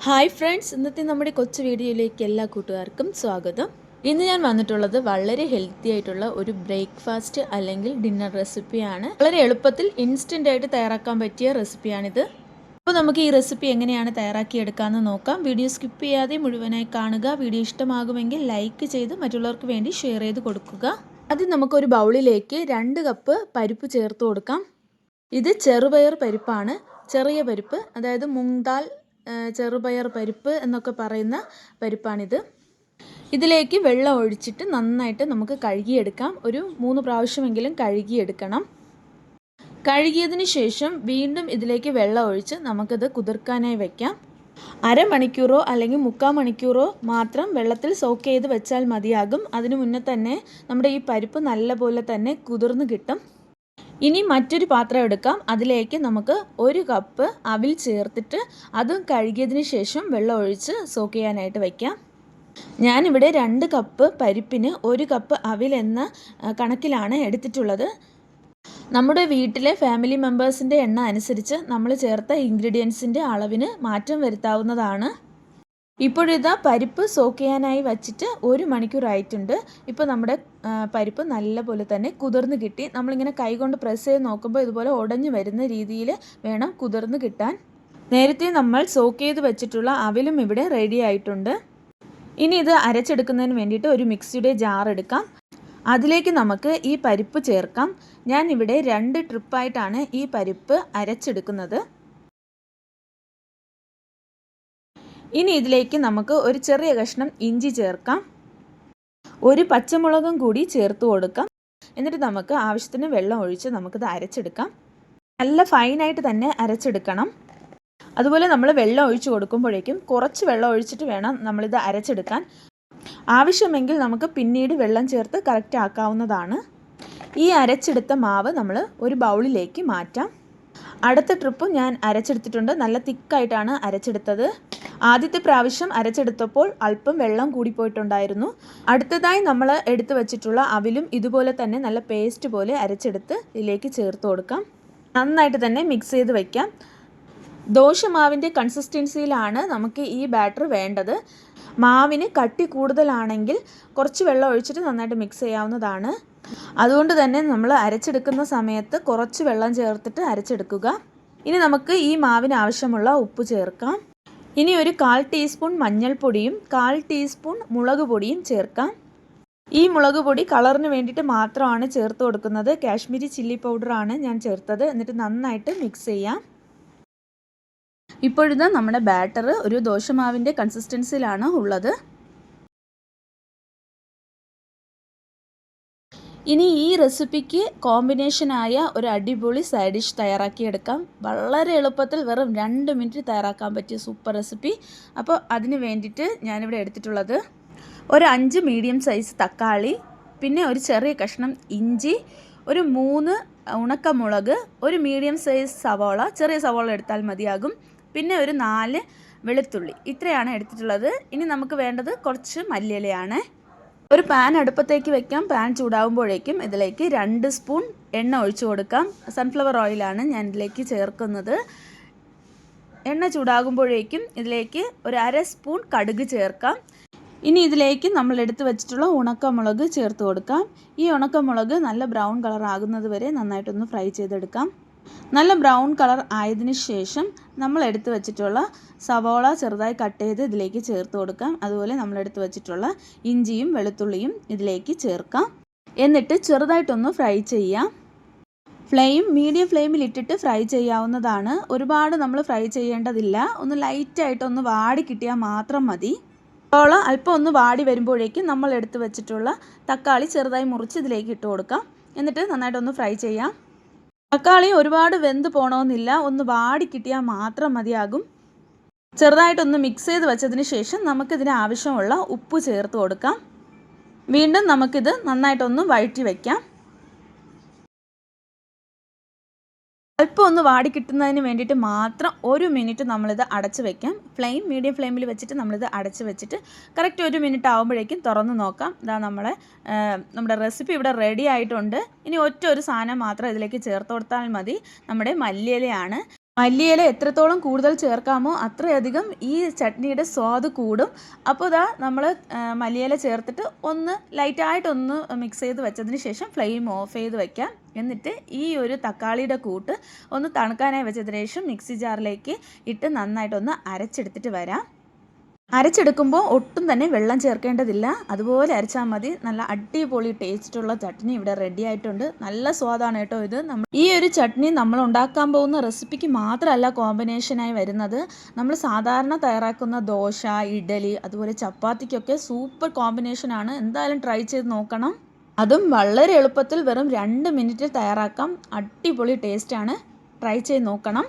Hi friends ഇന്നത്തെ നമ്മുടെ കൊച്ചു വീഡിയോയിലേക്ക് എല്ലാ കൂട്ടുകാർക്കും സ്വാഗതം. ഇന്ന് ഞാൻ വന്നിട്ടുള്ളത് വളരെ ഹെൽത്തി ആയിട്ടുള്ള ഒരു ബ്രേക്ക്ഫാസ്റ്റ് അല്ലെങ്കിൽ ഡിന്നർ റെസിപ്പിയാണ് വളരെ എളുപ്പത്തിൽ ഇൻസ്റ്റന്റ് ആയിട്ട് തയ്യാറാക്കാൻ പറ്റിയ റെസിപ്പിയാണിത് അപ്പോൾ നമുക്ക് ഈ റെസിപ്പി എങ്ങനെയാണ് തയ്യാറാക്കിയെടുക്കാമെന്ന് നോക്കാം. വീഡിയോ സ്കിപ്പ് ചെയ്യാതെ മുഴുവനായി കാണുക. വീഡിയോ ഇഷ്ടമാകുമെങ്കിൽ ലൈക്ക് ചെയ്ത് മറ്റുള്ളവർക്ക് വേണ്ടി ഷെയർ ചെയ്ത് കൊടുക്കുക. ആദ്യം നമുക്കൊരു ബൗളിലേക്ക് രണ്ട് കപ്പ് പരിപ്പ് ചേർത്ത് കൊടുക്കാം. ഇത് ചെറുപയർ പരിപ്പാണ്. ചെറിയ പരിപ്പ് അതായത് മുങ്ദാൽ ആ, ചെറുപയർ പരിപ്പ് എന്നൊക്കെ പറയുന്ന പരിപ്പാണിത്. ഇതിലേക്ക് വെള്ളം ഒഴിച്ചിട്ട് നന്നായിട്ട് നമുക്ക് കഴുകിയെടുക്കാം. ഒരു മൂന്ന് പ്രാവശ്യമെങ്കിലും കഴുകിയെടുക്കണം. കഴുകിയതിന് ശേഷം വീണ്ടും ഇതിലേക്ക് വെള്ളം ഒഴിച്ച് നമുക്കത് കുതിർക്കാനായി വയ്ക്കാം അരമണിക്കൂറോ അല്ലെങ്കിൽ മുക്കാൽ മണിക്കൂറോ മാത്രം വെള്ളത്തിൽ സോക്ക് ചെയ്ത് വെച്ചാൽ മതിയാകും. അതിനു മുന്നേ തന്നെ നമ്മുടെ ഈ പരിപ്പ് നല്ലപോലെ തന്നെ കുതിർന്ന് കിട്ടും. ഇനി മറ്റൊരു പാത്രം എടുക്കാം. അതിലേക്ക് നമുക്ക് ഒരു കപ്പ് അവിൽ ചേർത്തിട്ട് അതും കഴുകിയതിന് ശേഷം വെള്ളം ഒഴിച്ച് സോക്ക് ചെയ്യാനായിട്ട് വയ്ക്കാം ഞാനിവിടെ രണ്ട് കപ്പ് പരിപ്പിന് ഒരു കപ്പ് അവിൽ എന്ന കണക്കിലാണ് എടുത്തിട്ടുള്ളത്. നമ്മുടെ വീട്ടിലെ ഫാമിലി മെമ്പേഴ്സിന്റെ എണ്ണ അനുസരിച്ച് നമ്മൾ ചേർത്ത ഇൻഗ്രീഡിയൻസിന്റെ അളവിന് മാറ്റം വരുത്താവുന്നതാണ്. ഇപ്പോഴിതാ പരിപ്പ് സോക്ക് ചെയ്യാനായി വച്ചിട്ട് ഒരു മണിക്കൂറായിട്ടുണ്ട് ഇപ്പോൾ നമ്മുടെ പരിപ്പ് നല്ലപോലെ തന്നെ കുതിർന്ന് കിട്ടി. നമ്മളിങ്ങനെ കൈകൊണ്ട് പ്രസ് ചെയ്ത് നോക്കുമ്പോൾ ഇതുപോലെ ഉടഞ്ഞു വരുന്ന രീതിയിൽ വേണം കുതിർന്ന് കിട്ടാൻ. നേരത്തെ നമ്മൾ സോക്ക് ചെയ്ത് വെച്ചിട്ടുള്ള അവലും ഇവിടെ റെഡി ആയിട്ടുണ്ട്. ഇനി ഇത് അരച്ചെടുക്കുന്നതിന് വേണ്ടിയിട്ട് ഒരു മിക്സിയുടെ ജാർ എടുക്കാം. അതിലേക്ക് നമുക്ക് ഈ പരിപ്പ് ചേർക്കാം. ഞാൻ ഇവിടെ രണ്ട് ട്രിപ്പായിട്ടാണ് ഈ പരിപ്പ് അരച്ചെടുക്കുന്നത്. ഇനി ഇതിലേക്ക് നമുക്ക് ഒരു ചെറിയ കഷ്ണം ഇഞ്ചി ചേർക്കാം. ഒരു പച്ചമുളകും കൂടി ചേർത്ത് കൊടുക്കാം. എന്നിട്ട് നമുക്ക് ആവശ്യത്തിന് വെള്ളം ഒഴിച്ച് നമുക്കിത് അരച്ചെടുക്കാം. നല്ല ഫൈനായിട്ട് തന്നെ അരച്ചെടുക്കണം. അതുപോലെ നമ്മൾ വെള്ളം ഒഴിച്ച് കൊടുക്കുമ്പോഴേക്കും കുറച്ച് വെള്ളം ഒഴിച്ചിട്ട് വേണം നമ്മളിത് അരച്ചെടുക്കാൻ. ആവശ്യമെങ്കിൽ നമുക്ക് പിന്നീട് വെള്ളം ചേർത്ത് കറക്റ്റ് ആക്കാവുന്നതാണ്. ഈ അരച്ചെടുത്ത മാവ് നമ്മൾ ഒരു ബൗളിലേക്ക് മാറ്റാം. അടുത്ത ട്രിപ്പ് ഞാൻ അരച്ചെടുത്തിട്ടുണ്ട്. നല്ല തിക്കായിട്ടാണ് അരച്ചെടുത്തത്. ആദ്യത്തെ പ്രാവശ്യം അരച്ചെടുത്തപ്പോൾ അല്പം വെള്ളം കൂടിപ്പോയിട്ടുണ്ടായിരുന്നു അടുത്തതായി നമ്മൾ എടുത്തു വച്ചിട്ടുള്ള അവിലും ഇതുപോലെ തന്നെ നല്ല പേസ്റ്റ് പോലെ അരച്ചെടുത്ത് ഇതിലേക്ക് ചേർത്ത് കൊടുക്കാം. നന്നായിട്ട് തന്നെ മിക്സ് ചെയ്ത് വയ്ക്കാം ദോശമാവിന്റെ കൺസിസ്റ്റൻസിയിലാണ് നമുക്ക് ഈ ബാറ്റർ വേണ്ടത്. മാവിന് കട്ടി കൂടുതലാണെങ്കിൽ കുറച്ച് വെള്ളം ഒഴിച്ചിട്ട് നന്നായിട്ട് മിക്സ് ചെയ്യാവുന്നതാണ്. അതുകൊണ്ട് തന്നെ നമ്മൾ അരച്ചെടുക്കുന്ന സമയത്ത് കുറച്ച് വെള്ളം ചേർത്തിട്ട് അരച്ചെടുക്കുക. ഇനി നമുക്ക് ഈ മാവിന് ആവശ്യമുള്ള ഉപ്പ് ചേർക്കാം. ഇനി ഒരു കാൽ ടീസ്പൂൺ മഞ്ഞൾപ്പൊടിയും കാൽ ടീസ്പൂൺ മുളക് പൊടിയും ചേർക്കാം. ഈ മുളക് പൊടി കളറിന് വേണ്ടിയിട്ട് മാത്രമാണ് ചേർത്ത് കൊടുക്കുന്നത്. കാശ്മീരി ചില്ലി പൗഡറാണ് ഞാൻ ചേർത്തത്. എന്നിട്ട് നന്നായിട്ട് മിക്സ് ചെയ്യാം. ഇപ്പോഴിത് നമ്മുടെ ബാറ്റർ ഒരു ദോശമാവിന്റെ കൺസിസ്റ്റൻസിയിലാണ് ഉള്ളത്. ഇനി ഈ റെസിപ്പിക്ക് കോമ്പിനേഷനായ ഒരു അടിപൊളി സൈഡ് ഡിഷ് തയ്യാറാക്കിയെടുക്കാം. വളരെ എളുപ്പത്തിൽ വെറും രണ്ട് മിനിറ്റ് തയ്യാറാക്കാൻ പറ്റിയ സൂപ്പർ റെസിപ്പി. അപ്പോൾ അതിന് വേണ്ടിയിട്ട് ഞാനിവിടെ എടുത്തിട്ടുള്ളത് ഒരു അഞ്ച് മീഡിയം സൈസ് തക്കാളി പിന്നെ ഒരു ചെറിയ കഷ്ണം ഇഞ്ചി ഒരു മൂന്ന് ഉണക്കമുളക് ഒരു മീഡിയം സൈസ് സവോള ചെറിയ സവോള എടുത്താൽ മതിയാകും. പിന്നെ ഒരു നാല് വെളുത്തുള്ളി. ഇത്രയാണ് എടുത്തിട്ടുള്ളത്. ഇനി നമുക്ക് വേണ്ടത് കുറച്ച് മല്ലിയിലയാണ്. ഒരു പാൻ അടുപ്പത്തേക്ക് വെക്കാം. പാൻ ചൂടാവുമ്പോഴേക്കും ഇതിലേക്ക് രണ്ട് സ്പൂൺ എണ്ണ ഒഴിച്ചു കൊടുക്കാം. സൺഫ്ലവർ ഓയിലാണ് ഞാൻ ഇതിലേക്ക് ചേർക്കുന്നത്. എണ്ണ ചൂടാകുമ്പോഴേക്കും ഇതിലേക്ക് ഒരു അര സ്പൂൺ കടുക് ചേർക്കാം. ഇനി ഇതിലേക്ക് നമ്മൾ എടുത്തു വെച്ചിട്ടുള്ള ഉണക്കമുളക് ചേർത്ത് കൊടുക്കാം. ഈ ഉണക്കമുളക് നല്ല ബ്രൗൺ കളർ ആകുന്നത് വരെ നന്നായിട്ടൊന്ന് ഫ്രൈ ചെയ്തെടുക്കാം. നല്ല ബ്രൗൺ കളർ ആയതിനു ശേഷം നമ്മൾ എടുത്തു വെച്ചിട്ടുള്ള സവോള ചെറുതായി കട്ട് ചെയ്ത് ഇതിലേക്ക് ചേർത്ത് കൊടുക്കാം. അതുപോലെ നമ്മൾ എടുത്തു വെച്ചിട്ടുള്ള ഇഞ്ചിയും വെളുത്തുള്ളിയും ഇതിലേക്ക് ചേർക്കാം. എന്നിട്ട് ചെറുതായിട്ടൊന്ന് ഫ്രൈ ചെയ്യാം. ഫ്ലെയിം മീഡിയം ഫ്ലെയിമിൽ ഇട്ടിട്ട് ഫ്രൈ ചെയ്യാവുന്നതാണ്. ഒരുപാട് നമ്മൾ ഫ്രൈ ചെയ്യേണ്ടതില്ല. ഒന്ന് ലൈറ്റായിട്ടൊന്ന് വാടി കിട്ടിയാൽ മാത്രം മതി. സവോള അല്പം ഒന്ന് വാടി വരുമ്പോഴേക്കും നമ്മൾ എടുത്തു വെച്ചിട്ടുള്ള തക്കാളി ചെറുതായി മുറിച്ച് ഇതിലേക്ക് ഇട്ട് കൊടുക്കാം. എന്നിട്ട് നന്നായിട്ടൊന്ന് ഫ്രൈ ചെയ്യാം. തക്കാളി ഒരുപാട് വെന്ത് പോകണമെന്നില്ല ഒന്ന് വാടി കിട്ടിയാൽ മാത്രം മതിയാകും. ചെറുതായിട്ടൊന്ന് മിക്സ് ചെയ്ത് വെച്ചതിന് ശേഷം നമുക്കിതിന് ആവശ്യമുള്ള ഉപ്പ് ചേർത്ത് കൊടുക്കാം. വീണ്ടും നമുക്കിത് നന്നായിട്ടൊന്ന് വഴറ്റി വയ്ക്കാം അല്പം ഒന്ന് വാടി കിട്ടുന്നതിന് വേണ്ടിയിട്ട് മാത്രം ഒരു മിനിറ്റ് നമ്മളിത് അടച്ച് വെക്കാം. ഫ്ലെയിം മീഡിയം ഫ്ലെയിമിൽ വെച്ചിട്ട് നമ്മളിത് അടച്ച് വെച്ചിട്ട് കറക്റ്റ് ഒരു മിനിറ്റ് ആകുമ്പോഴേക്കും തുറന്ന് നോക്കാം. ഇതാ നമ്മളെ നമ്മുടെ റെസിപ്പി ഇവിടെ റെഡി ആയിട്ടുണ്ട്. ഇനി ഒറ്റ ഒരു സാധനം മാത്രം ഇതിലേക്ക് ചേർത്ത് കൊടുത്താൽ മതി. നമ്മുടെ മല്ലിയിലയാണ്. മല്ലിയില എത്രത്തോളം കൂടുതൽ ചേർക്കാമോ അത്രയധികം ഈ ചട്നിയുടെ സ്വാദ് കൂടും. അപ്പോൾ ഇതാ നമ്മൾ മല്ലിയില ചേർത്തിട്ട് ഒന്ന് ലൈറ്റായിട്ടൊന്ന് മിക്സ് ചെയ്ത് വെച്ചതിന് ശേഷം ഫ്ലെയിം ഓഫ് ചെയ്ത് വയ്ക്കാം എന്നിട്ട് ഈ ഒരു തക്കാളിയുടെ കൂട്ട് ഒന്ന് തണുക്കാനായി വെച്ചതിന് ശേഷം മിക്സി ജാറിലേക്ക് ഇട്ട് നന്നായിട്ടൊന്ന് അരച്ചെടുത്തിട്ട് വരാം. അരച്ചെടുക്കുമ്പോൾ ഒട്ടും തന്നെ വെള്ളം ചേർക്കേണ്ടതില്ല. അതുപോലെ അരച്ചാൽ മതി. നല്ല അടിപൊളി ടേസ്റ്റുള്ള ചട്നി ഇവിടെ റെഡി ആയിട്ടുണ്ട്. നല്ല സ്വാദാണ് കേട്ടോ ഇത്. നമ്മൾ ഈ ഒരു ചട്നി നമ്മൾ ഉണ്ടാക്കാൻ പോകുന്ന റെസിപ്പിക്ക് മാത്രമല്ല കോമ്പിനേഷനായി വരുന്നത്. നമ്മൾ സാധാരണ തയ്യാറാക്കുന്ന ദോശ ഇഡലി അതുപോലെ ചപ്പാത്തിക്കൊക്കെ സൂപ്പർ കോമ്പിനേഷനാണ് എന്തായാലും ട്രൈ ചെയ്ത് നോക്കണം. അതും വളരെ എളുപ്പത്തിൽ വെറും രണ്ട് മിനിറ്റിൽ തയ്യാറാക്കാം. അടിപൊളി ടേസ്റ്റാണ് ട്രൈ ചെയ്ത് നോക്കണം.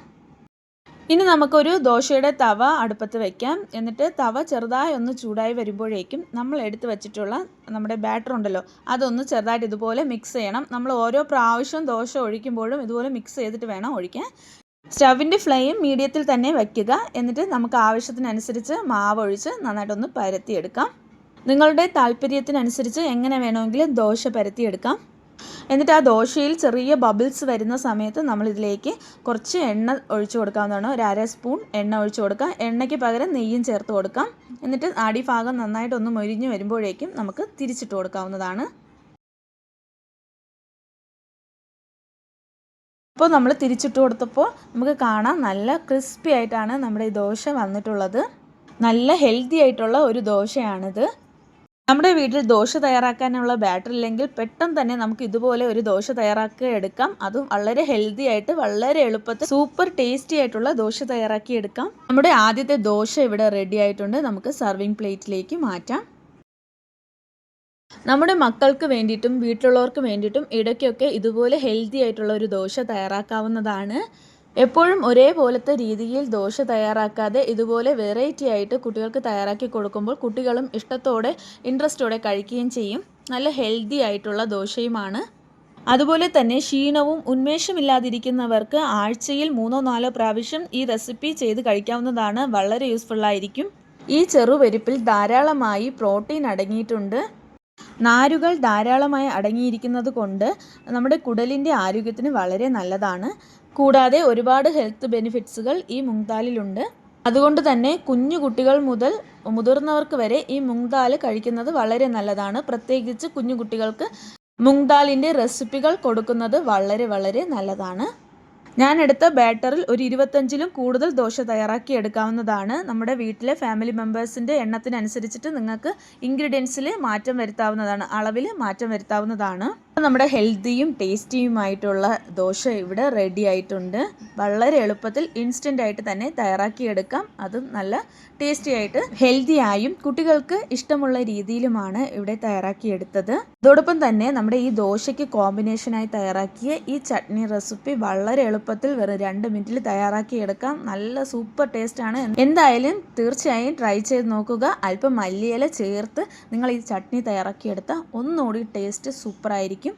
ഇനി നമുക്കൊരു ദോശയുടെ തവ അടുപ്പത്ത് വയ്ക്കാം എന്നിട്ട് തവ ചെറുതായി ഒന്ന് ചൂടായി വരുമ്പോഴേക്കും നമ്മൾ എടുത്ത് വെച്ചിട്ടുള്ള നമ്മുടെ ബാറ്റർ ഉണ്ടല്ലോ അതൊന്ന് ചെറുതായിട്ട് ഇതുപോലെ മിക്സ് ചെയ്യണം. നമ്മൾ ഓരോ പ്രാവശ്യം ദോശ ഒഴിക്കുമ്പോഴും ഇതുപോലെ മിക്സ് ചെയ്തിട്ട് വേണം ഒഴിക്കാൻ. സ്റ്റവിന്റെ ഫ്ലെയിം മീഡിയത്തിൽ തന്നെ വയ്ക്കുക എന്നിട്ട് നമുക്ക് ആവശ്യത്തിനനുസരിച്ച് മാവ് ഒഴിച്ച് നന്നായിട്ടൊന്ന് പരത്തിയെടുക്കാം. നിങ്ങളുടെ താല്പര്യത്തിനനുസരിച്ച് എങ്ങനെ വേണമെങ്കിലും ദോശ പരത്തിയെടുക്കാം. എന്നിട്ട് ആ ദോശയിൽ ചെറിയ ബബിൾസ് വരുന്ന സമയത്ത് നമ്മൾ ഇതിലേക്ക് കുറച്ച് എണ്ണ ഒഴിച്ചു കൊടുക്കാവുന്നതാണ്. ഒരു അര സ്പൂൺ എണ്ണ ഒഴിച്ചു കൊടുക്കാം. എണ്ണയ്ക്ക് പകരം നെയ്യും ചേർത്ത് കൊടുക്കാം. എന്നിട്ട് അടിഭാഗം നന്നായിട്ടൊന്ന് മൊരിഞ്ഞ് വരുമ്പോഴേക്കും നമുക്ക് തിരിച്ചിട്ട് കൊടുക്കാവുന്നതാണ്. അപ്പോൾ നമ്മൾ തിരിച്ചിട്ട് കൊടുത്തപ്പോൾ നമുക്ക് കാണാം നല്ല ക്രിസ്പി ആയിട്ടാണ് നമ്മുടെ ഈ ദോശ വന്നിട്ടുള്ളത്. നല്ല ഹെൽത്തി ആയിട്ടുള്ള ഒരു ദോശയാണിത്. നമ്മുടെ വീട്ടിൽ ദോശ തയ്യാറാക്കാനുള്ള ബാറ്റർ ഇല്ലെങ്കിൽ പെട്ടെന്ന് തന്നെ നമുക്ക് ഇതുപോലെ ഒരു ദോശ തയ്യാറാക്കി എടുക്കാം. അതും വളരെ ഹെൽത്തി ആയിട്ട് വളരെ എളുപ്പത്തിൽ സൂപ്പർ ടേസ്റ്റി ആയിട്ടുള്ള ദോശ തയ്യാറാക്കി എടുക്കാം. നമ്മുടെ ആദ്യത്തെ ദോശ ഇവിടെ റെഡി ആയിട്ടുണ്ട്. നമുക്ക് സർവിങ് പ്ലേറ്റിലേക്ക് മാറ്റാം. നമ്മുടെ മക്കൾക്ക് വേണ്ടിയിട്ടും വീട്ടിലുള്ളവർക്ക് വേണ്ടിയിട്ടും ഇടയ്ക്കൊക്കെ ഇതുപോലെ ഹെൽത്തി ആയിട്ടുള്ള ഒരു ദോശ തയ്യാറാക്കാവുന്നതാണ്. എപ്പോഴും ഒരേപോലത്തെ രീതിയിൽ ദോശ തയ്യാറാക്കാതെ ഇതുപോലെ വെറൈറ്റി ആയിട്ട് കുട്ടികൾക്ക് തയ്യാറാക്കി കൊടുക്കുമ്പോൾ കുട്ടികളും ഇഷ്ടത്തോടെ ഇൻട്രസ്റ്റോടെ കഴിക്കുകയും ചെയ്യും. നല്ല ഹെൽത്തി ആയിട്ടുള്ള ദോശയുമാണ്. അതുപോലെ തന്നെ ക്ഷീണവും ഉന്മേഷമില്ലാതിരിക്കുന്നവർക്ക് ആഴ്ചയിൽ മൂന്നോ നാലോ പ്രാവശ്യം ഈ റെസിപ്പി ചെയ്ത് കഴിക്കാവുന്നതാണ് വളരെ യൂസ്ഫുൾ ആയിരിക്കും. ഈ ചെറുപരിപ്പിൽ ധാരാളമായി പ്രോട്ടീൻ അടങ്ങിയിട്ടുണ്ട്. നാരുകൾ ധാരാളമായി അടങ്ങിയിരിക്കുന്നത് കൊണ്ട് നമ്മുടെ കുടലിന്റെ ആരോഗ്യത്തിന് വളരെ നല്ലതാണ്. കൂടാതെ ഒരുപാട് ഹെൽത്ത് ബെനിഫിറ്റ്സുകൾ ഈ മുങ്താലിലുണ്ട് അതുകൊണ്ട് തന്നെ കുഞ്ഞു കുട്ടികൾ മുതൽ മുതിർന്നവർക്ക് വരെ ഈ മുങ്താൽ കഴിക്കുന്നത് വളരെ നല്ലതാണ്. പ്രത്യേകിച്ച് കുഞ്ഞു കുട്ടികൾക്ക് മുങ്താലിന്റെ റെസിപ്പികൾ കൊടുക്കുന്നത് വളരെ വളരെ നല്ലതാണ്. ഞാൻ എടുത്ത ബാറ്ററിൽ ഒരു ഇരുപത്തഞ്ചിലും കൂടുതൽ ദോശ തയ്യാറാക്കി എടുക്കാവുന്നതാണ്. നമ്മുടെ വീട്ടിലെ ഫാമിലി മെമ്പേഴ്സിന്റെ എണ്ണത്തിനനുസരിച്ചിട്ട് നിങ്ങൾക്ക് ഇൻഗ്രീഡിയൻസിൽ മാറ്റം വരുത്താവുന്നതാണ്. അളവിൽ മാറ്റം വരുത്താവുന്നതാണ്. നമ്മുടെ ഹെൽത്തിയും ടേസ്റ്റിയുമായിട്ടുള്ള ദോശ ഇവിടെ റെഡി ആയിട്ടുണ്ട്. വളരെ എളുപ്പത്തിൽ ഇൻസ്റ്റന്റ് ആയിട്ട് തന്നെ തയ്യാറാക്കിയെടുക്കാം. അതും നല്ല ടേസ്റ്റി ആയിട്ട് ഹെൽത്തി ആയും കുട്ടികൾക്ക് ഇഷ്ടമുള്ള രീതിയിലുമാണ് ഇവിടെ തയ്യാറാക്കിയെടുത്തത്. അതോടൊപ്പം തന്നെ നമ്മുടെ ഈ ദോശയ്ക്ക് കോമ്പിനേഷനായി തയ്യാറാക്കിയ ഈ ചട്നി റെസിപ്പി വളരെ എളുപ്പത്തിൽ വെറും രണ്ട് മിനിറ്റിൽ തയ്യാറാക്കിയെടുക്കാം. നല്ല സൂപ്പർ ടേസ്റ്റ് ആണ്. എന്തായാലും തീർച്ചയായും ട്രൈ ചെയ്ത് നോക്കുക. അല്പം മല്ലിയില ചേർത്ത് നിങ്ങൾ ഈ ചട്നി തയ്യാറാക്കിയെടുത്താൽ ഒന്നുകൂടി ടേസ്റ്റ് സൂപ്പർ ആയിരിക്കും.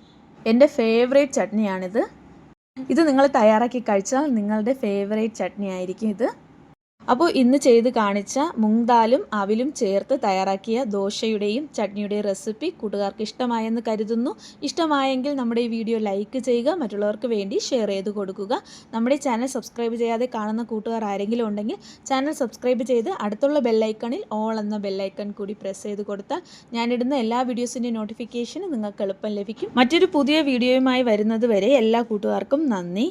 എന്റെ ഫേവറേറ്റ് ചട്നിയാണിത്. ഇത് നിങ്ങൾ തയ്യാറാക്കി കഴിച്ചാൽ നിങ്ങളുടെ ഫേവറേറ്റ് ചട്നി ആയിരിക്കും ഇത്. അപ്പോൾ ഇന്ന് ചെയ്ത് കാണിച്ച മുങ്ദാലും അവിലും ചേർത്ത് തയ്യാറാക്കിയ ദോശയുടെയും ചട്നിയുടെയും റെസിപ്പി കൂട്ടുകാർക്ക് ഇഷ്ടമായെന്ന് കരുതുന്നു. ഇഷ്ടമായെങ്കിൽ നമ്മുടെ ഈ വീഡിയോ ലൈക്ക് ചെയ്യുക മറ്റുള്ളവർക്ക് വേണ്ടി ഷെയർ ചെയ്ത് കൊടുക്കുക. നമ്മുടെ ചാനൽ സബ്സ്ക്രൈബ് ചെയ്യാതെ കാണുന്ന കൂട്ടുകാർ ആരെങ്കിലും ഉണ്ടെങ്കിൽ ചാനൽ സബ്സ്ക്രൈബ് ചെയ്ത് അടുത്തുള്ള ബെല്ലൈക്കണിൽ ഓൾ എന്ന ബെല്ലൈക്കൺ കൂടി പ്രസ് ചെയ്ത് കൊടുത്താൽ ഞാനിടുന്ന എല്ലാ വീഡിയോസിന്റെയും നോട്ടിഫിക്കേഷനും നിങ്ങൾക്ക് എളുപ്പം ലഭിക്കും. മറ്റൊരു പുതിയ വീഡിയോയുമായി വരുന്നത് വരെ എല്ലാ കൂട്ടുകാർക്കും നന്ദി.